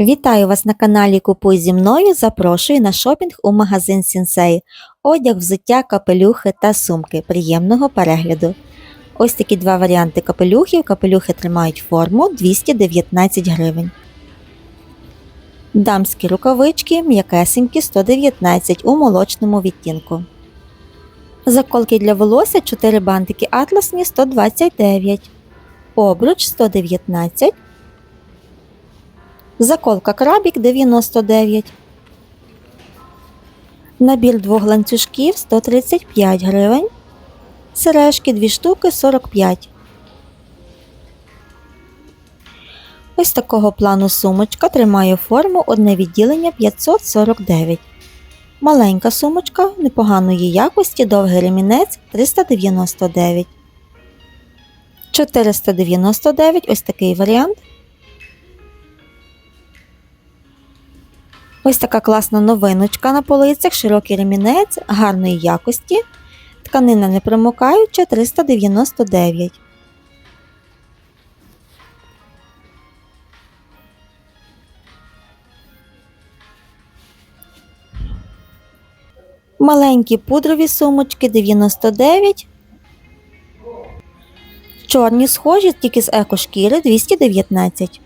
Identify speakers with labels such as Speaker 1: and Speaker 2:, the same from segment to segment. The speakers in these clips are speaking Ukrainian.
Speaker 1: Вітаю вас на каналі Купуй зі мною. Запрошую на шопінг у магазин Сінсей. Одяг, взуття, капелюхи та сумки. Приємного перегляду. Ось такі два варіанти капелюхів. Капелюхи тримають форму 219 гривень. Дамські рукавички м'якесенькі 119 у молочному відтінку. Заколки для волосся 4 бантики атласні 129. Обруч 119. Заколка крабік 99. Набір двох ланцюжків 135 гривень. Сережки 2 штуки 45. Ось такого плану сумочка тримає форму одне відділення 549. Маленька сумочка непоганої якості, довгий ремінець 399. 499 ось такий варіант. Ось така класна новиночка на полицях, широкий ремінець гарної якості. Тканина не промокаюча 399. Маленькі пудрові сумочки 99. Чорні схожі тільки з екошкіри 219.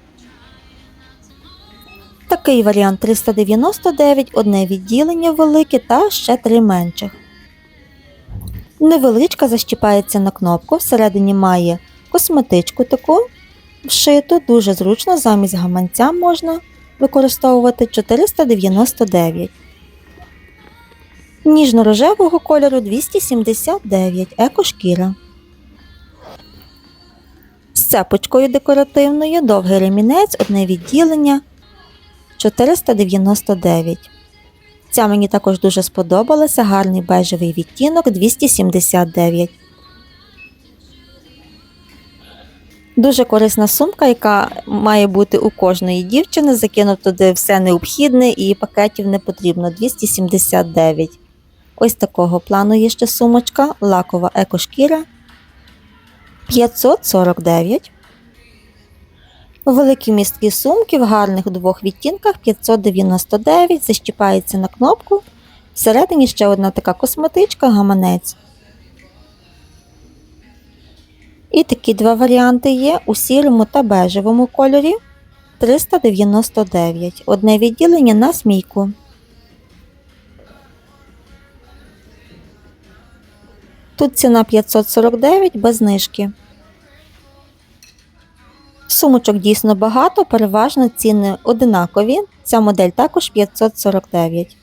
Speaker 1: Такий варіант 399, одне відділення велике та ще три менших. Невеличка защіпається на кнопку, всередині має косметичку таку вшиту, дуже зручно, замість гаманця можна використовувати 499. Ніжно-рожевого кольору 279 екошкіра. З цепочкою декоративною, довгий ремінець, одне відділення 499. Ця мені також дуже сподобалася. Гарний бежевий відтінок 279. Дуже корисна сумка, яка має бути у кожної дівчини. Закинув туди все необхідне і пакетів не потрібно 279. Ось такого плану є ще сумочка, лакова екошкіра 549. Великі місткі сумки в гарних двох відтінках 599, защіпається на кнопку. Всередині ще одна така косметичка, гаманець. І такі два варіанти є у сірому та бежевому кольорі 399. Одне відділення на смійку. Тут ціна 549 без знижки. Сумочок дійсно багато, переважно ціни одинакові. Ця модель також 549.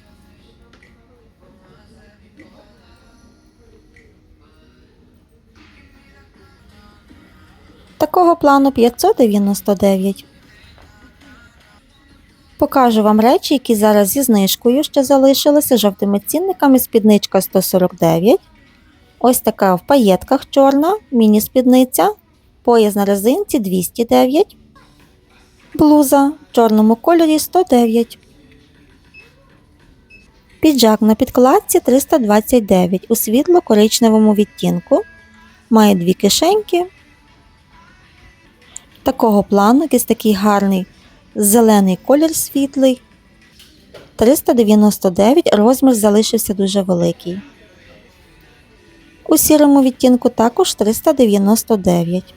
Speaker 1: Такого плану 599. Покажу вам речі, які зараз зі знижкою ще залишилися жовтими цінниками. Спідничка 149. Ось така в паєтках чорна, міні-спідниця Пояс на резинці 209. Блуза в чорному кольорі 109. Піджак на підкладці 329 у світло-коричневому відтінку. Має дві кишеньки. Такого плану якийсь такий гарний зелений колір світлий. 399 розмір залишився дуже великий. У сірому відтінку також 399.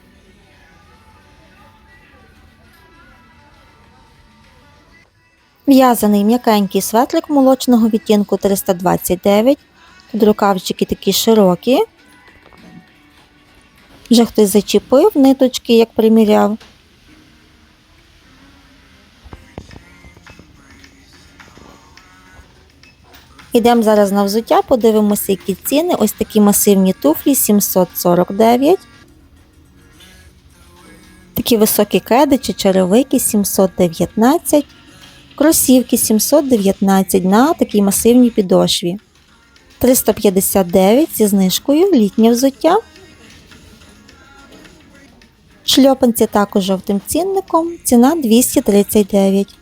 Speaker 1: В'язаний м'якенький светлик молочного відтінку 329. Тут рукавчики такі широкі. Вже хтось зачепив ниточки, як приміряв. Ідемо зараз на взуття, подивимося, які ціни. Ось такі масивні туфлі 749. Такі високі кеди чи черевики 719. Кросівки 719 на такій масивній підошві. 359 зі знижкою літнє взуття. Шльопанці також жовтим цінником. Ціна 239.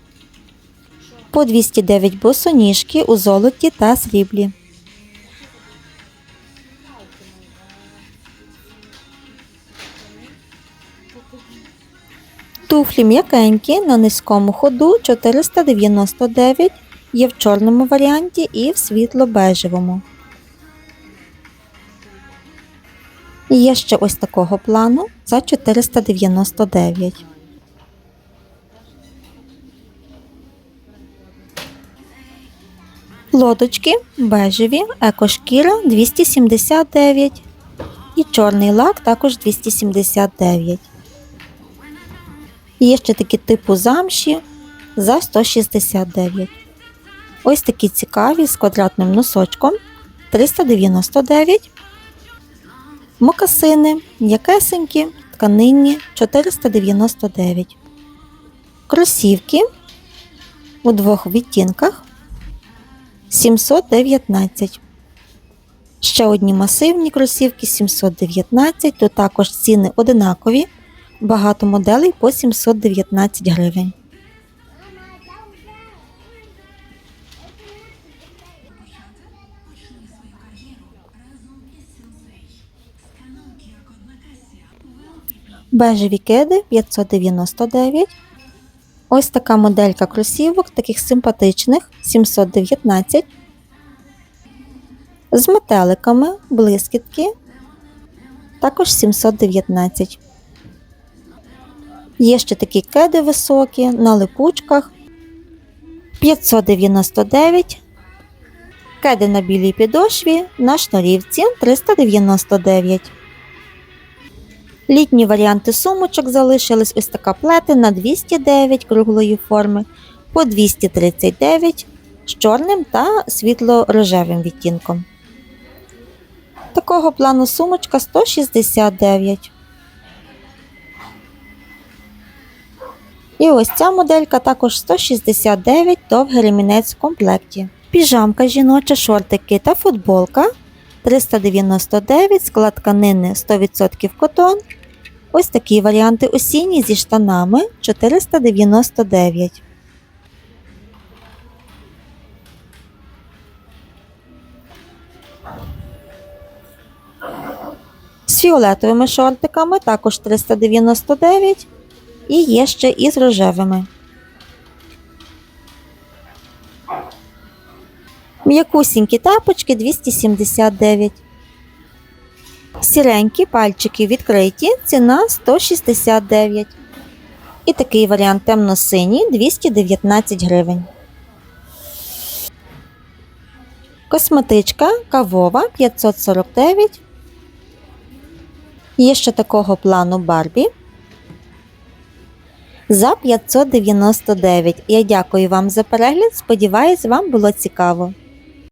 Speaker 1: По 209 босоніжки у золоті та сріблі. Туфлі м'якенькі на низькому ходу 499 є в чорному варіанті і в світло-бежевому. Є ще ось такого плану за 499. Лодочки бежеві, екошкіра 279 і чорний лак також 279. Є ще такі типу замші за 169. Ось такі цікаві з квадратним носочком 399. Мокасини м'якесенькі, тканинні 499. Кросівки у двох відтінках 719. Ще одні масивні кросівки 719. Тут також ціни одинакові. Багато моделей по 719 гривень. Бежеві кеди 599. Ось така моделька кросівок, таких симпатичних 719. З метеликами блискітки також 719. Є ще такі кеди високі на липучках 599. Кеди на білій підошві на шнурівці 399. Літні варіанти сумочок залишились ось така плетена 209 круглої форми по 239 з чорним та світло-рожевим відтінком. Такого плану сумочка 169. І ось ця моделька також 169 довгий ремінець в комплекті. Піжамка жіноча, шортики та футболка 399 склад тканини 100% котон. Ось такі варіанти осінні зі штанами 499. З фіолетовими шортиками також 399 і є ще і з рожевими. М'якусінькі тапочки 279. Сіренькі пальчики відкриті, ціна 169. І такий варіант темно-синій 219 гривень. Косметичка кавова 549. Є ще такого плану Барбі. За 599. Я дякую вам за перегляд. Сподіваюсь, вам було цікаво.